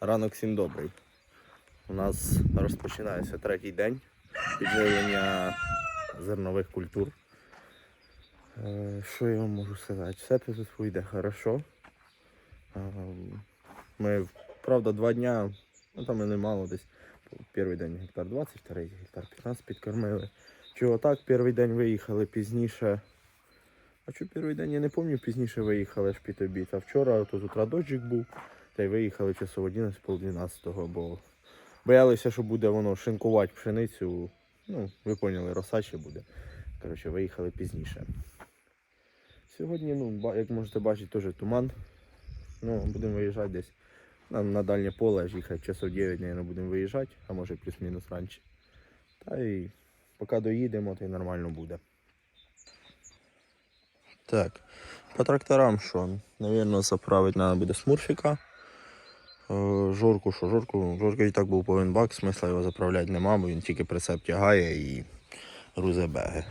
Ранок всім добрий. У нас розпочинається третій день підживлення зернових культур. Е, Що я вам можу сказати? Все тут йде хорошо. Е, Ми, правда, два дня, ну там і немало десь. Перший день гектар 20, вторий гектар 15 підкормили. Чого так, перший день виїхали пізніше. А що перший день я не пам'ятаю, пізніше виїхали аж під обід. А вчора тут утра дощик був. Та й виїхали часов 11 пол 12 бо боялися, що буде воно шинкувати пшеницю. Ну, ви поняли, роса ще буде. Коротше, виїхали пізніше. Сьогодні, ну, як можете бачити, теж туман. Ну, будемо виїжджати десь на, на дальнє поле, аж їхати часов 9, мабуть, будемо виїжджати, а може плюс-мінус раніше. Та й поки доїдемо, то й нормально буде. Так, по тракторам що? Навірно, заправити треба буде смурфіка. Е, Жорку, що жорку, жорка і так був повинен бак, смисла його заправляти нема, бо він тільки прицеп тягає і грузе беги.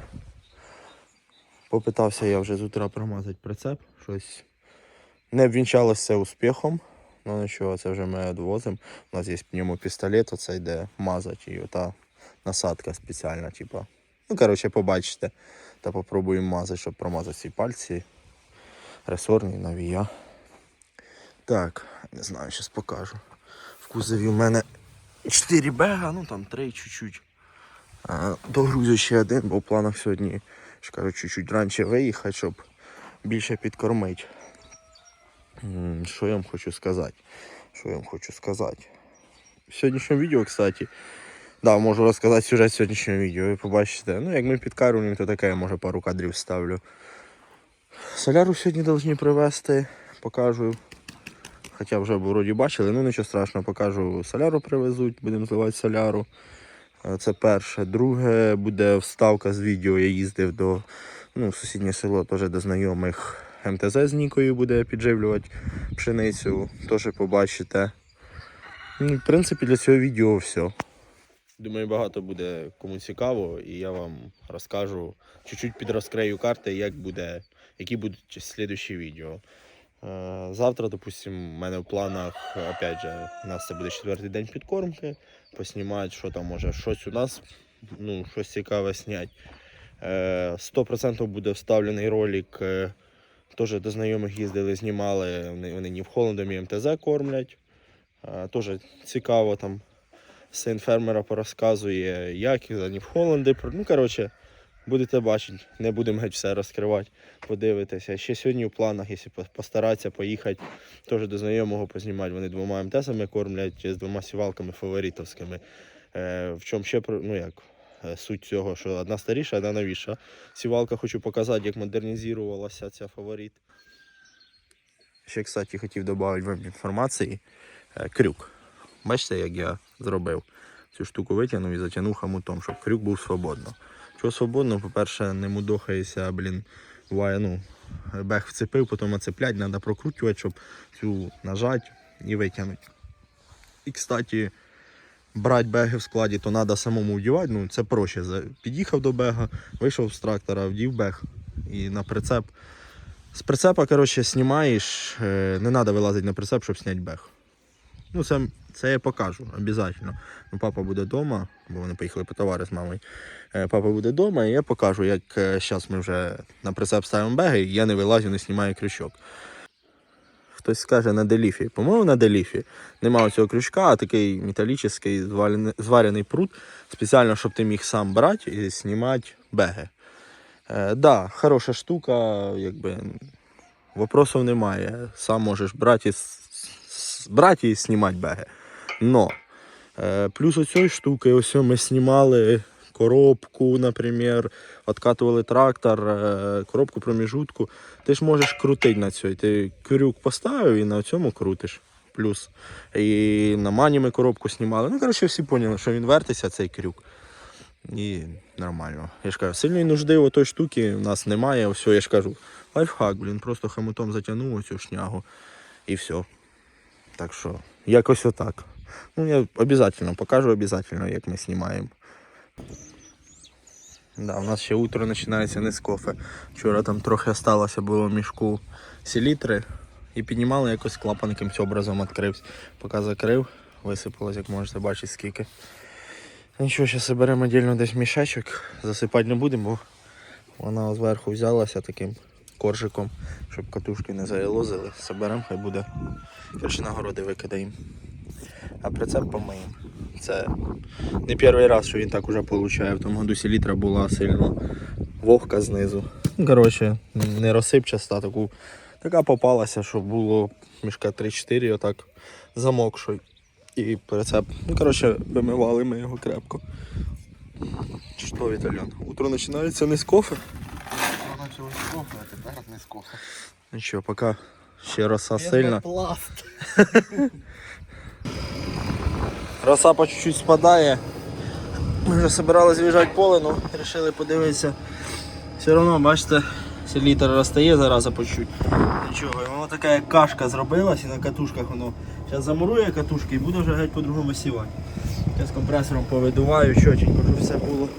Попитався я вже з утра промазати прицеп, щось не ввінчалося успіхом. Ну нічого, це вже ми відвозимо. У нас є пневмопістолет, оце йде мазати і ота насадка спеціальна, типа. Ну, коротше, побачите. Та попробуємо мазати, щоб промазати ці пальці. Ресорні, навія. Так, не знаю, зараз покажу. В кузові в мене 4 бега, ну там 3 чуть-чуть. Догрузю ще один, бо в планах сьогодні ж кажу, чуть-чуть раніше виїхати, щоб більше підкормити. Що я вам хочу сказати? Що я вам хочу сказати? В сьогоднішньому відео, кстати, да, можу розказати сюжет сьогоднішнього відео, ви побачите. Ну, як ми підкармлюємо, то таке, я може пару кадрів вставлю. Соляру сьогодні повинні привезти, покажу. Хоча вже вроді бачили, ну нічого страшного, покажу. Соляру привезуть, будемо зливати соляру. Е, Це перше. Друге буде вставка з відео. Я їздив до ну, сусіднє село, теж до знайомих. МТЗ з Нікою буде підживлювати пшеницю, теж побачите. Ну, В принципі, для цього відео все. Думаю, багато буде кому цікаво, і я вам розкажу, чуть-чуть підрозкрию карти, як буде, які будуть слідчі відео. Е, Завтра, допустим, в мене в планах, опять же, у нас це буде четвертий день підкормки, поснімати, що там може, щось у нас, ну, щось цікаве зняти. Е, 100% буде вставлений ролик. е, Теж до знайомих їздили, знімали, вони, ні в холодом і МТЗ кормлять. Е, Теж цікаво там син фермера порозказує, як їх в Холланди. Ну, коротше, будете бачити, не будемо геть все розкривати, подивитися. Ще сьогодні в планах, якщо постаратися поїхати, теж до знайомого познімати. Вони двома МТСами кормлять з двома сівалками фаворитовськими. Е, в чому ще ну як, е, суть цього, що одна старіша, одна новіша. Сівалка хочу показати, як модернізувалася ця фаворит. Ще, кстати, хотів додати вам інформації. Е, Крюк. Бачите, як я зробив? Цю штуку витягнув і затягнув хомутом, щоб крюк був свободно. Чого свободно, по-перше, не мудохається, блін, буває, ну, бег вцепив, потім оцеплять, треба прокручувати, щоб цю нажати і витягнути. І, кстати, брати беги в складі, то треба самому вдівати, ну це проще. Під'їхав до бега, вийшов з трактора, вдів бег і на прицеп. З прицепа, коротше, знімаєш, е, не треба вилазити на прицеп, щоб зняти бег. Ну, це, це я покажу, обов'язково. Ну, папа буде вдома, бо вони поїхали по товари з мамою. Е, Папа буде вдома, і я покажу, як зараз ми вже на прицеп ставимо беги, і я не вилазю, не знімаю крючок. Хтось скаже на деліфі. По-моєму, на деліфі немає цього крючка, а такий металічний зварений прут, спеціально, щоб ти міг сам брати і знімати беги. Е, да, хороша штука, якби вопросів немає. Сам можеш брати, і знімати беги. Но е, плюс оцієї штуки, ось ми знімали коробку, наприклад, откатували трактор, е, коробку проміжутку. Ти ж можеш крутити на цьому. Ти крюк поставив і на цьому крутиш. Плюс. І на мані ми коробку знімали. Ну, коротше, всі поняли, що він вертиться, цей крюк. І нормально. Я ж кажу, сильної нужди у той штуки в нас немає. Все, я ж кажу, лайфхак, блін, просто хомутом затягнув оцю шнягу і все. Так що, якось отак. Ну, я обов'язково покажу обов'язково, як ми знімаємо. Да, у нас ще утро починається не з кофе. Вчора там трохи осталося було в мішку селітри. і піднімали якось клапан якимось образом відкрився. Поки закрив, висипалось, як можете бачити, скільки. Нічого, зараз беремо віддільно десь мішечок, засипати не будемо, бо вона зверху взялася таким коржиком, щоб катушки не заялозили. Соберемо, хай буде. Коротше, на городи викидаємо. А прицеп помиємо. Це не перший раз, що він так уже получає. В тому году селітра була сильно вогка знизу. Коротше, не розсипчаста, таку, така попалася, що було мішка 3-4, отак замокший. І прицеп. Ну, коротше, вимивали ми його крепко. Що, Віталян? Утро починається не з кофе. Почалось з кофе, а тепер не. Нічого, поки ще роса сильна. Пласт. Роса по чуть-чуть спадає. Ми вже збиралися з'їжджати поле, але вирішили подивитися. Все одно, бачите, селітр розстає зараза по чуть. Нічого, і воно така як кашка зробилась і на катушках воно. Зараз замурує катушки і буде вже геть по-другому сівати. Я з компресором повидуваю, чотенько, щоб все було.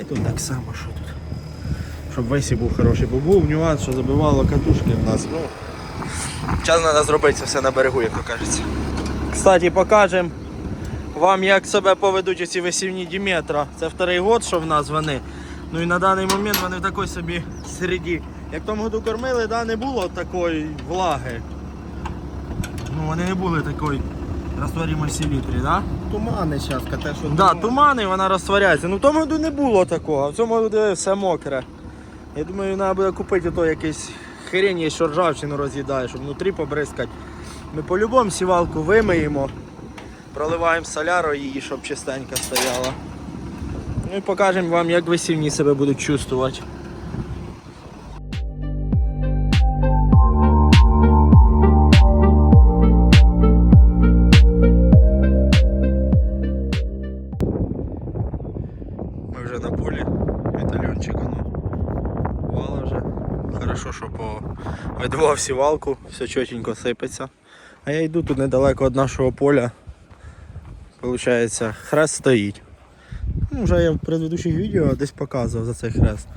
І тут так само, що тут. Щоб висів був хороший, бо був нюанс, що забивало катушки в нас. Ну, Зараз треба зробити це все на берегу, як то кажеться. Кстати, покажемо вам, як себе поведуть ці висівні Діметра. Це вторий год, що в нас вони. Ну і на даний момент вони в такій собі середі. Як в тому году кормили, да, не було такої влаги. Ну вони не були такої розтворимої селітрі, да? Тумани зараз, те, що Да, тумани, вона розтворяється. Ну в тому году не було такого, а в цьому году все мокре. Я думаю, треба буде купити ото якийсь хрень, є, що ржавчину роз'їдає, щоб внутрі побризкати. Ми по-любому сівалку вимиємо, проливаємо соляру її, щоб чистенько стояла. Ну і покажемо вам, як висівні себе будуть чувствувати. Видував сівалку, все чотенько сипеться. А я йду тут недалеко від нашого поля. Получається, хрест стоїть. Ну, вже я в предыдущих відео десь показував за цей хрест.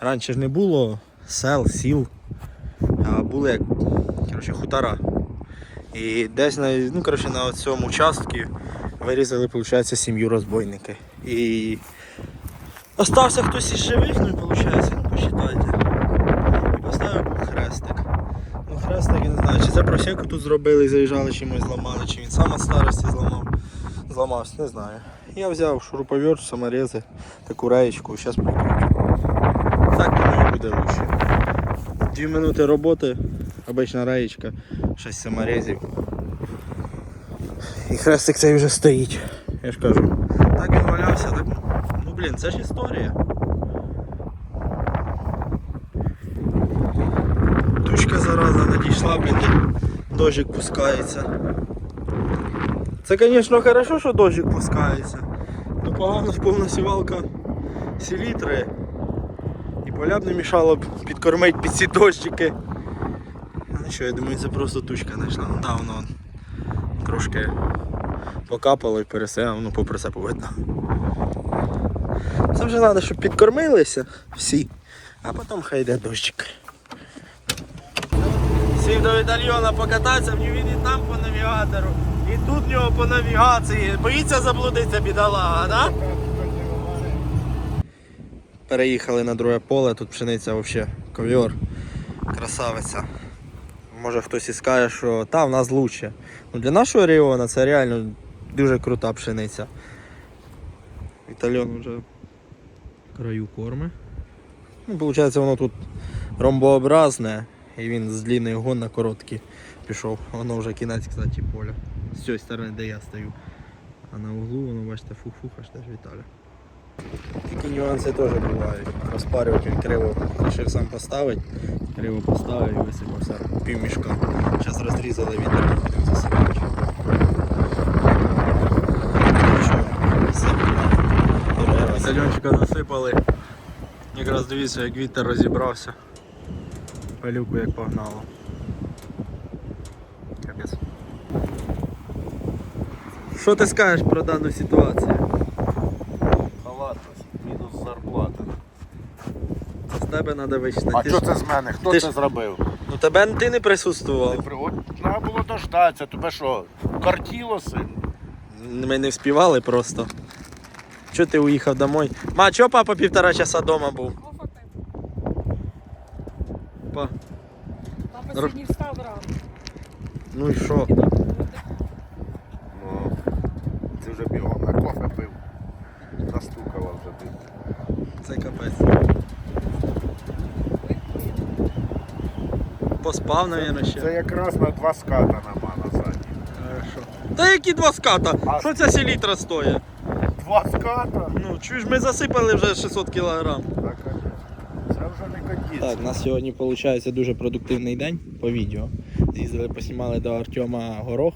Раніше ж не було сел, сіл, а були як коротше, хутора. І десь на, ну, коротше, на цьому участку вирізали, виходить, сім'ю розбойники. І Остався хтось із живих, ну і виходить, ну посчитайте. І поставив був хрестик. Ну хрестик, я не знаю, чи це просеку тут зробили, заїжджали чимось зламали, чи він сам від старості зламав. Зламався, не знаю. Я взяв шуруповерт, саморези, таку раєчку, зараз прикручу. Так думаю буде лучше. Дві минути роботи, обична раєчка, 6 саморезів. І хрестик цей вже стоїть. Я ж кажу. Так він валявся, так. Ну блін, це ж історія. Тучка зараза надійшла, блін, і дощик пускається. Це, звісно, хорошо, що дощик пускається. Ну погано ж повна сівалка селітри. І поля б не мішало б підкормити під ці дощики. Ну що, я думаю, це просто тучка знайшла. Ну, да, воно трошки покапало і пересе, ну по прицепу видно. Це вже треба, щоб підкормилися всі, а потім хай йде дощик. Сів до Вітальйона покататися, в він і там по навігатору, і тут в нього по навігації. Боїться заблудитися бідолага, да? Переїхали на друге поле, тут пшениця взагалі ковьор, красавиця. Може хтось і скаже, що та в нас лучше. Ну, для нашого регіону це реально дуже крута пшениця. Вітальон вже краю корми. Ну, Виходить, воно тут ромбообразне, і він з длинний гон на короткий пішов. Воно вже кінець, кстати, поля. З цієї сторони, де я стою. А на углу воно, бачите, фух-фух, аж теж Віталя. Такі нюанси теж бувають. Розпарюватель криво вирішив сам поставити, криво поставив і висипався пів мішка. Зараз розрізали вітер, будемо засипати. Сальончика насипали. Якраз дивіться, як вітер розібрався. Пилюку як погнало. Капець. Що ти скажеш про дану ситуацію? Халатність, мінус зарплата. З тебе треба вичити. А що це з мене? Хто ти це ж- зробив? Ну тебе ти не присутствував. От треба було дождатися, тебе що, картіло син? Ми не вспівали просто. Чого ти уїхав домой? Ма, чого папа півтора часа вдома був? Папа Р- сьогодні встав рано. Ну і що? Ну, ти вже бігом на кофе пив. Застукала вже ти. Це капець. Поспав, мабуть, ще. Це якраз на два ската нема назад. Хорошо. Та які два ската? А- Що ця селітра стоїть? Два ската? Ну, чуєш, ми засипали вже 600 кілограм. Так, а це вже не годиться. Так, у нас сьогодні виходить дуже продуктивний день по відео. З'їздили, поснімали до Артема Горох,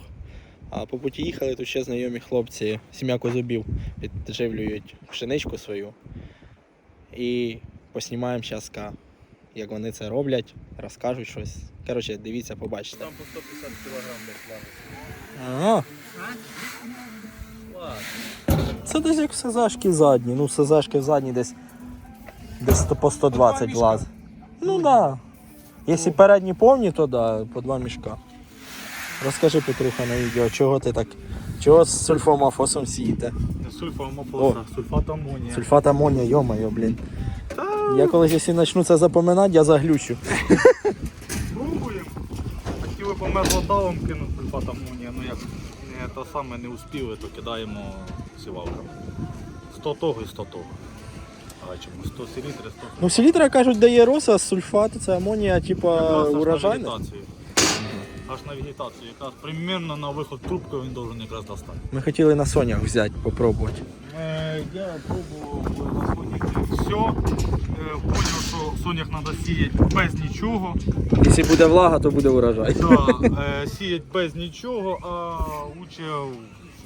а по путі їхали, тут ще знайомі хлопці, сім'я козубів підживлюють пшеничку свою. І поснімаємо зараз, як вони це роблять, розкажуть щось. Коротше, дивіться, побачите. Там по 150 кг десь Ага. Це десь як СЗшки задні. Ну, СЗшки задні десь, десь по 120 лаз. Ну. Да. Якщо передні повні, то да, по два мішка. Розкажи, Петруха, на відео, чого ти так. Чого з сульфом афосом сієте? Сульфа сульфат амонія. Сульфат амонія, йо-моє, блін. Я колись, якщо почну це запоминати, я заглючу. Пробуємо. Хотіли по мезлодавам кинути сульфат амонія, ну як не то саме не успіли, то кидаємо сівалками. 100 того і 100 того. Бачимо, 100 селітри, 100 Ну, селітра кажуть, дає роса, сульфат це амонія, типа Якраз аж на урожайна. вегетацію. Аж на вегетацію. Якраз примерно на виход трубки він должен якраз достати. Ми хотіли на сонях взяти, попробувати. Е, Я пробував на соняхи все. Е, Поняв, що сонях треба сіяти без нічого. Якщо буде влага, то буде урожай. Да, е, сіять без нічого, а лучше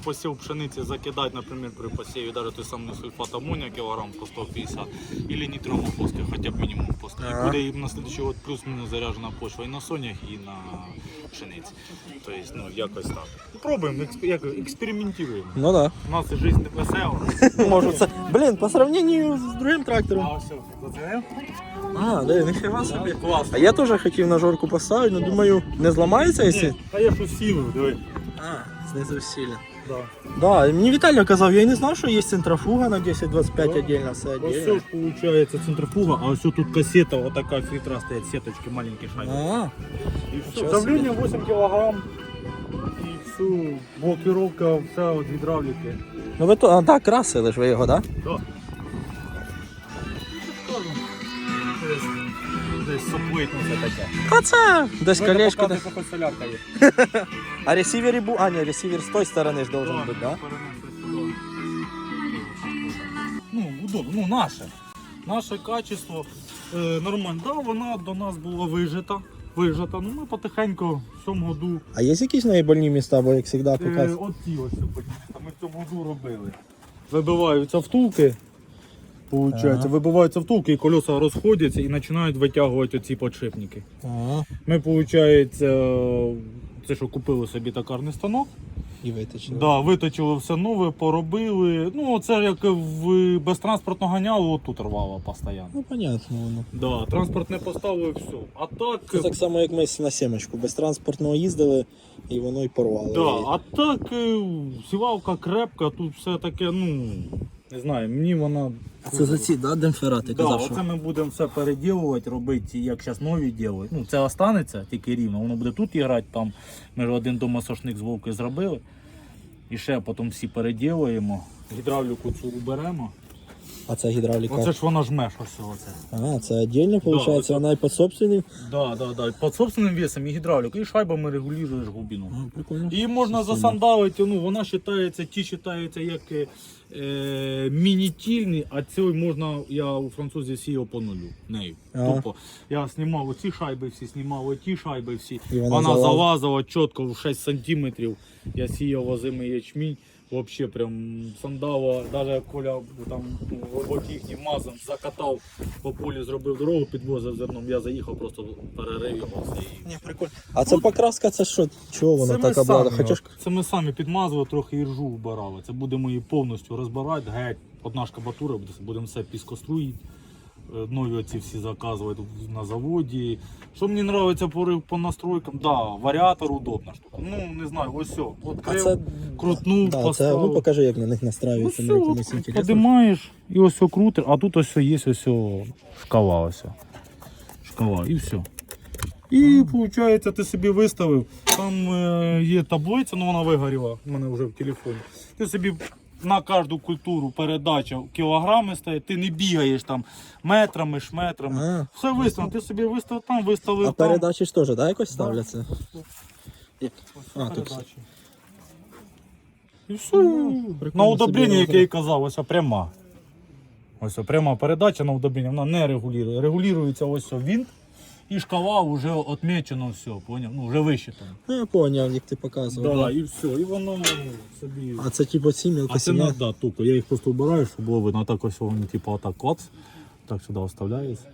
посів пшениці закидати, наприклад, при посіві навіть той самий сульфат амонія кілограм по 150 или нітромофоски, хоча б мінімум поски. Ага. Буде їм на слідчий год плюс-мінус заряджена почва і на сонях, і на пшениці. Тобто, ну, якось так. Пробуємо, як, експериментуємо. Ну так. У нас життя не весела. Да. Можу це. Блін, по сравненню з другим трактором. А все, зацінив? А, да, ніфіга собі. Класно. А я теж хотів на жорку поставити, але думаю, не зламається, якщо. Ні, А я ж усілив, диви. А, знизу сильно. Да. Да, і мені Віталій казав, я не знав, що є центрофуга на 10-25 Да. отдельно, все Ось все отдельно. ж получается центрофуга, а все тут кассета, вот такая фильтра стоит, сеточки маленькие шарики. А, И все. ничего Давление 8 килограмм. И все, блокировка вся от гидравлики. ну ви то, а, так, красили ж ви його, так? Да. Десь соплитниця таке. Да? А це десь колечко. Де... Десь. Хоч солярка є. А ресівері бу. А, ні, ресівер з тої сторони ж должен бути. Да? Ну, удобно, ну наше. Наше качество е, нормально. Да, вона до нас була вижита. Вижита. Ну ми потихеньку в цьому году А є якісь найбольні міста, бо як завжди Е, показують. от ті ось подивіться, ми в цьому году робили. Вибиваються втулки. Получається, вибиваються втулки і колеса розходяться і починають витягувати оці подшипники. Ага. Ми, виходить, це що купили собі токарний станок. І виточили. Да, виточили все нове, поробили. Ну, це як в безтранспортно ганяли, отут рвало постійно. Ну, понятно воно. Да, транспорт не поставив, все. А так. Це так само, як ми на сімочку. Без транспортного їздили і воно й порвало. Да, а так е, сівалка крепка, тут все таке, ну, не знаю, мені вона. Це за ці, да, демпфера, ти Да, казав, оце ми будемо все переділувати, робити, як зараз нові ділять. Ну, це останеться тільки рівно. Воно буде тут грати, там ми ж один дома сошник з вовки зробили. І ще потім всі переділуємо. Гідравліку цю уберемо. А це гідравліка. Оце ж вона жмеш ось оце. А, це віддільно, виходить, оце- вона і під собственним. Да, да, да. Під собственним весом і гідравліку, і шайбами регулюєш глибину. Ну, прикольно. Її можна Сильно. засандалити, ну вона вважається, ті вважаються як е, е, міні-тільні, а цю можна, я у французі сіяв по нулю нею. Ага. Тупо я знімав оці шайби всі, знімав оті шайби всі. І вона вона залазила. залазила чітко в 6 сантиметрів. Я сіяв озимий ячмінь. Вообще прям сандала, навіть Коля там їхній мазом закатав по полі, зробив дорогу, підвозив зерном. Я заїхав, просто перерив його і Ні, прикольно. А це покраска, це що? Чого вона це така була? Хоча ж це ми самі підмазували, трохи іржу вбирали. Це будемо її повністю розбирати, геть. Одна шкабатура, буде- будемо все піскоструїти. Нові оці всі заказувати на заводі. Що мені подобається по, по настройкам, да, варіатор удобна штука. Ну, не знаю, ось все. А Відкрив, це, крутнув, да, це, ну покажи, як на них настраюється, подимаєш і ось все крутиш, а тут ось все є ось все шкала ось. Шкала і все. І виходить, ти собі виставив, там е, є таблиця, ну вона вигоріла в мене вже в телефоні. Ти собі на кожну культуру передача кілограми стоять, ти не бігаєш там метрами, шметрами. А, Все виставив, ти собі виставив там, виставив а там. передачі ж теж, да, якось ставляться? Ось А, тут передачі. І все. Ну, прикольно на удобрення, собі яке я казав, ось пряма. Ось пряма передача на удобрення, вона не регулює. Регулюється ось він і шкала вже відмічено все, поняв? Ну, вже вищитано. Ну, я поняв, як ти показував. Да, да. і все, і воно ну, собі. А це типу ці А це не да, тупо. Я їх просто вбираю, щоб було видно. А так ось вони, типу, отак клац, так сюди вставляється.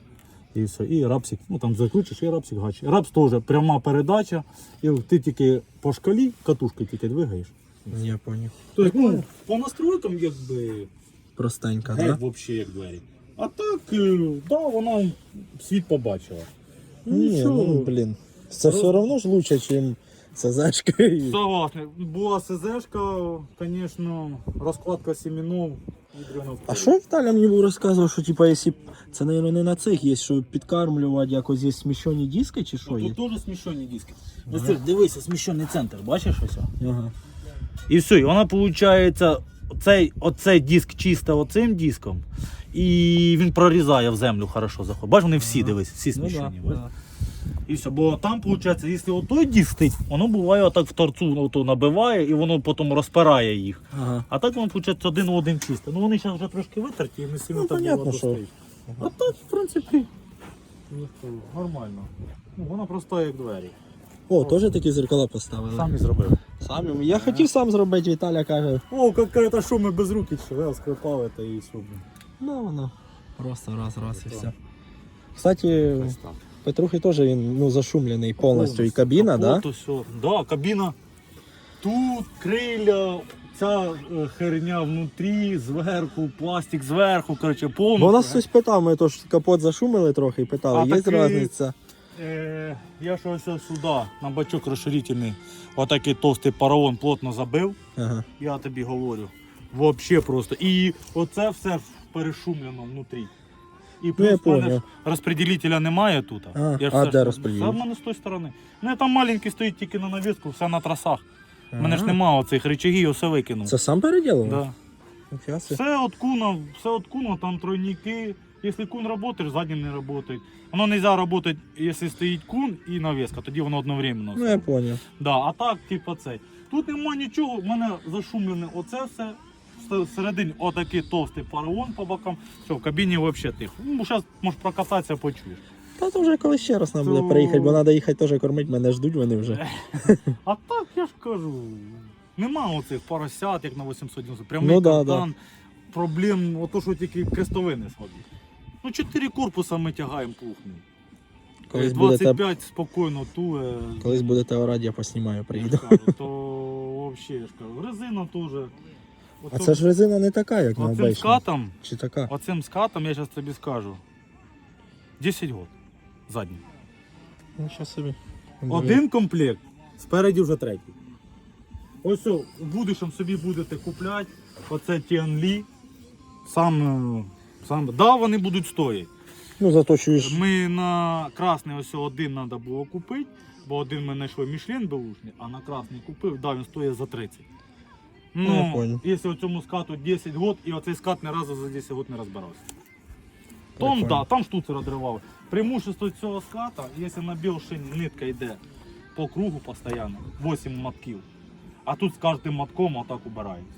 І все. І рапсик, ну там закручиш, і рапсик гачить. Рапс теж пряма передача, і ти тільки по шкалі катушки тільки двигаєш. Я поняв. Тобто, ну, по настройкам якби Простенька, геть да? взагалі як двері. А так, е, да, вона світ побачила. Ні, Нічого. ну, блін. Це все одно ж лучше, ніж СЗшка. і- Согласний. Була СЗшка, звісно, розкладка семенов. ядрена А що Віталя мені був розказував, що типа, якщо це, мабуть, не на цих є, що підкармлювати якось є сміщені диски чи що є? Тут теж сміщені диски. Ось це, дивися, сміщений центр, бачиш ось? Ага. І все, і вона виходить, оцей, оцей диск чисто оцим диском, і він прорізає в землю хорошо заходить. Бачиш, вони всі дивись, всі Ну, сміщені. да, да. І все, бо там, виходить, якщо отой диск стоїть, воно буває отак в торцу ото набиває і воно потім розпирає їх. Ага. А так воно, виходить, один в один чисто. Ну вони зараз вже трошки витерті і не сильно Ну, понятно, було що. достають. А так, в принципі, нормально. Ну, вона проста як двері. О, теж такі зеркала поставили. Самі зробив. Самі. Я хотів сам зробити, Віталя каже. О, какая-то що ми без руки що скрипали та і все. Ну, воно. Просто раз, раз і все. Кстати, Петрухи теж він ну, зашумлений повністю. І кабіна, да? Капот. Да, кабіна. Тут крилля, ця е, херня внутрі, зверху, пластик зверху, коротше, повністю. Бо у нас хтось питав, ми тож капот зашумили трохи і питали, А є різниця? Е, я ж ось сюди, на бачок розширительний, отакий товстий паровон плотно забив, Ага. я тобі говорю. Вообще просто. І оце все перешумлено внутрі. І Ну, плюс в мене ж розпреділителя немає тут. А, я а все де? Це в мене з тої сторони. Ну там маленький стоїть тільки на навіску, все на трасах. У мене ж немає оцих речагів, все викинув. Це сам переділив? Да. Все от куна, все от куна, там тройники. Якщо кун працює, задні не працює. Воно не можна працювати, якщо стоїть кун і навіска, тоді воно одновременно. Ну я поняв. Да, а так, типу, цей. Тут нема нічого, в мене зашумлене оце все. С- Всередині отакий товстий паровон по бокам. Все, в кабіні взагалі тихо. Ну, зараз можеш прокататися, почуєш. Та то вже коли ще раз нам То- буде приїхати, бо треба їхати теж кормити, мене ждуть вони вже. А так я ж кажу, нема оцих поросят, як на 890. Прямий Ну да, кардан. Проблем, ото що тільки крестовини слабі. Ну, чотири корпуса ми тягаємо плухні. Колись будете, 25 спокійно тує. колись будете орати, я поснімаю, Я ж кажу, то взагалі я ж кажу. Резина теж. А це ж резина не така, як на Оцим обичній. скатом, Чи така? оцим скатом, я зараз тобі скажу. 10 років задній. Ну, що собі. Один комплект, спереді вже третій. Ось о, в будущем собі будете купляти оце Тіанлі. Сам, е, сам, да, вони будуть стояти. Ну зато чуєш. Ми на красний ось один треба було купити, бо один ми знайшли Мішлен беушний, а на красний купив, да, він стоїть за 30. Я Ну, понял. якщо цьому скату 10 років, і оцей скат ні разу за 10 років не розбирався. Там, Прикольно. да, там штуцер одривав. Преимущество цього ската, якщо на білшині нитка йде по кругу постійно, 8 мотків, а тут з кожним мотком отак убирається.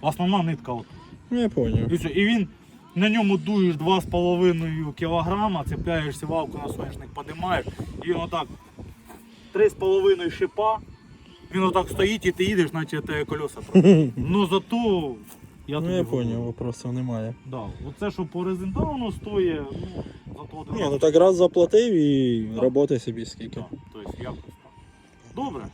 Основна нитка от. Ну я поняв. І, все. і він на ньому дуєш 2,5 кг, цепляєш сівалку на соняшник, подимаєш, і отак 3,5 шипа, він отак стоїть і ти їдеш, наче те колеса. Ну зато я Ну тобі я говорю. поняв, вопросів немає. Да. Оце, що по резиндауну стоїть, ну, зато один Ні, ну так раз заплатив і Да. роботи собі скільки. Да, тобто якось так. Добре.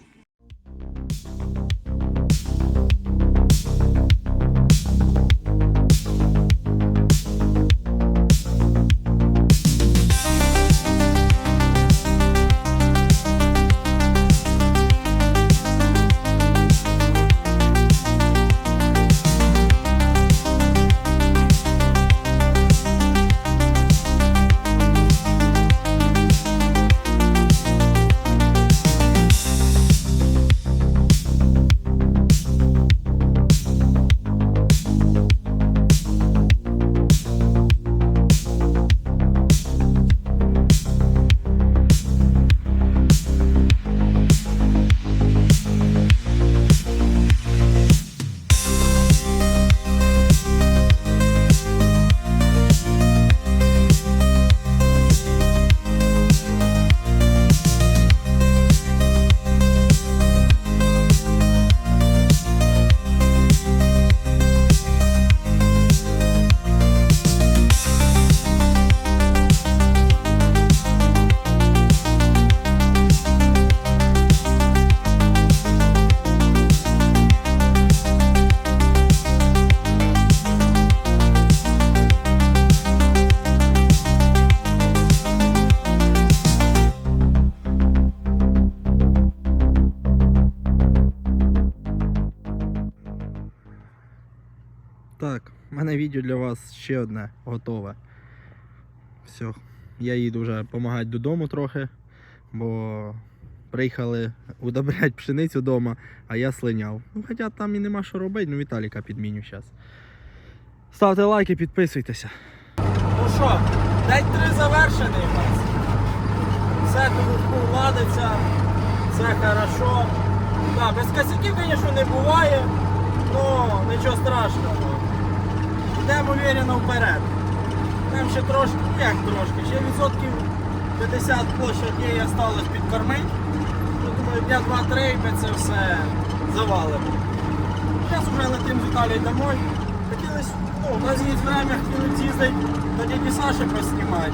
Ще одне готове. Все. Я їду вже допомагати додому трохи, бо приїхали удобряти пшеницю вдома, а я слиняв. Ну, хоча там і нема що робити, ну Віталіка підміню зараз. Ставте лайки, підписуйтеся. Ну що, день три завершений. Все тут ладиться, все хорошо. Да, без косяків, звісно, не буває, але нічого страшного. Йдемо уверенно вперед. Нам ще трошки, ну як трошки, ще відсотків 50 площадей осталось підкормити. Ну, думаю, дня 2-3 і ми це все завалимо. Зараз вже летим з Італії домой. Хотілося, ну, у нас є время, хотіли з'їздити до дяді Саші поснімати.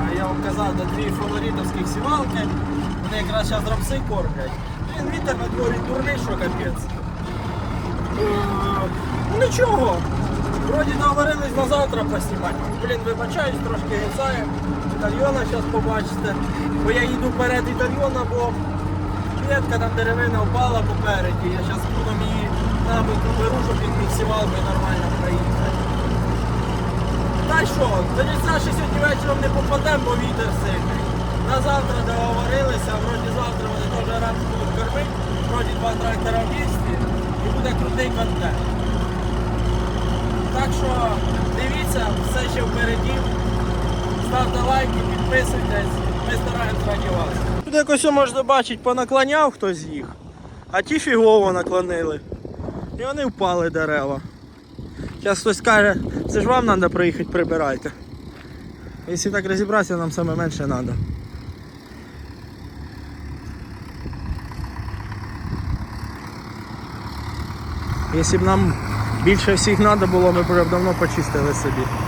А я вам казав, до дві фаворитовських сівалки. Вони якраз зараз рамси кормлять. Блін, вітер на дворі дурний, що капець. Ну нічого. Вроді договорились на завтра поснімати. Блін, вибачаюсь, трошки гецаю. Італьйона зараз побачите. Бо я їду вперед італьйона, бо ветка там деревина впала попереді. Я зараз буду її набиту беру, щоб він міг сівалкою нормально проїхати. Та що, до Саші сьогодні вечором не попадемо, бо вітер сильний. На завтра договорилися, вроді завтра вони теж рано будуть кормити, вроді два трактора в місті і буде крутий контент. Так що дивіться, все ще впереді. Ставте лайки, підписуйтесь, ми стараємось раді вас. Тут якось можна бачити, понаклоняв хтось їх, а ті фігово наклонили. І вони впали дерева. Зараз хтось каже, це ж вам треба приїхати прибирайте. Якщо так розібратися, нам саме менше треба. Якщо б нам більше всіх треба було, ми б давно почистили собі.